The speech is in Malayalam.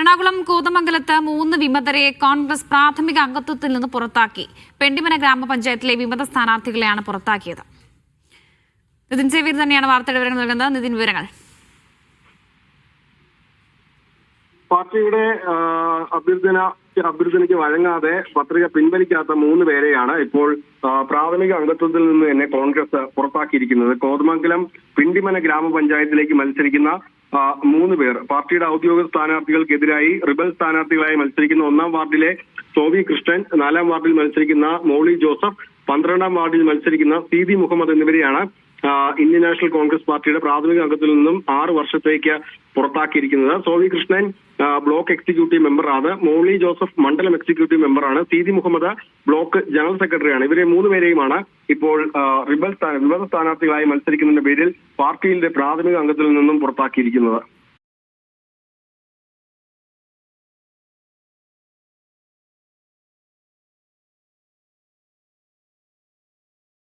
എറണാകുളം കൂതമംഗലത്ത് മൂന്ന് വിമതരെ കോൺഗ്രസ് പ്രാഥമിക അംഗത്വത്തിൽ നിന്ന് പുറത്താക്കി. പെണ്ടിമന ഗ്രാമപഞ്ചായത്തിലെ വിമത സ്ഥാനാർത്ഥികളെയാണ് പുറത്താക്കിയത്. നിതിൻ സേവീർ തന്നെയാണ് വാർത്തയുടെ വിവരങ്ങൾ നൽകുന്നത്. നിതിൻ വിവരങ്ങൾ. പാർട്ടിയുടെ അഭ്യർത്ഥന അഭ്യർത്ഥനയ്ക്ക് വഴങ്ങാതെ പത്രിക പിൻവലിക്കാത്ത മൂന്ന് പേരെയാണ് ഇപ്പോൾ പ്രാഥമിക അംഗത്വത്തിൽ നിന്ന് തന്നെ കോൺഗ്രസ് പുറത്താക്കിയിരിക്കുന്നത്. കോതമംഗലം പിണ്ടിമന ഗ്രാമപഞ്ചായത്തിലേക്ക് മത്സരിക്കുന്ന മൂന്ന് പേർ. പാർട്ടിയുടെ ഔദ്യോഗിക സ്ഥാനാർത്ഥികൾക്കെതിരായി റിബൽ സ്ഥാനാർത്ഥികളായി മത്സരിക്കുന്ന ഒന്നാം വാർഡിലെ സോവി കൃഷ്ണൻ നാലാം വാർഡിൽ മത്സരിക്കുന്ന മോളി ജോസഫ് പന്ത്രണ്ടാം വാർഡിൽ മത്സരിക്കുന്ന സീതി മുഹമ്മദ് എന്നിവരെയാണ് ഇന്ത്യൻ നാഷണൽ കോൺഗ്രസ് പാർട്ടിയുടെ പ്രാഥമിക അംഗത്തിൽ നിന്നും ആറ് വർഷത്തേക്ക് പുറത്താക്കിയിരിക്കുന്നത്. സോവി കൃഷ്ണൻ ബ്ലോക്ക് എക്സിക്യൂട്ടീവ് മെമ്പറാണ്. മോളി ജോസഫ് മണ്ഡലം എക്സിക്യൂട്ടീവ് മെമ്പറാണ്. സീതി മുഹമ്മദ് ബ്ലോക്ക് ജനറൽ സെക്രട്ടറിയാണ്. ഇവരെ മൂന്ന് പേരെയുമാണ് ഇപ്പോൾ റിബൽ വിമത സ്ഥാനാർത്ഥികളായി മത്സരിക്കുന്നതിന്റെ പേരിൽ പാർട്ടിയിലെ പ്രാഥമിക അംഗത്തിൽ നിന്നും പുറത്താക്കിയിരിക്കുന്നത്.